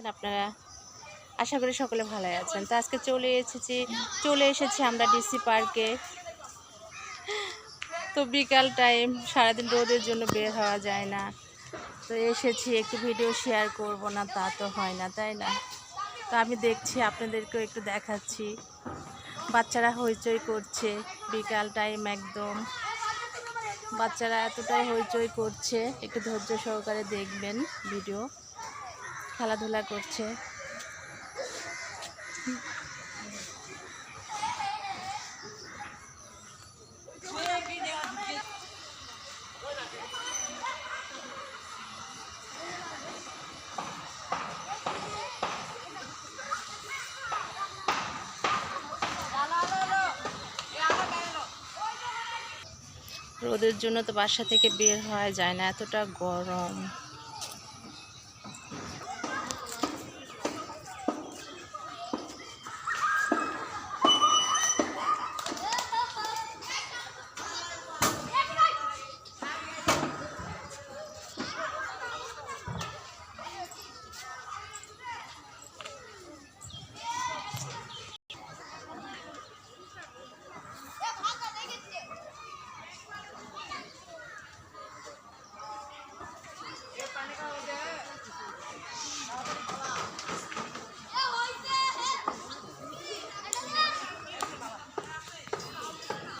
আছেন আপনারা? আশা করি সকলে ভালো আছেন। তো আজকে চলে এসেছি চলে এসেছি আমরা ডিসি পার্কে। তো বিকাল টাইম, সারাদিন রোদের জন্য বের হওয়া যায় না। তো এসেছি, একটু ভিডিও শেয়ার করব না, তা তো হয় না, তাই না? তো আমি দেখছি, আপনাদেরকেও একটু দেখাচ্ছি। বাচ্চারা হইচই করছে, বিকাল টাইম একদম। বাচ্চারা এতটাই হইচই করছে, একটু ধৈর্য সহকারে দেখবেন ভিডিও। খেলাধুলা করছে। রোদের জন্য তো বাসা থেকে বের হওয়া যায় না এতটা গরম।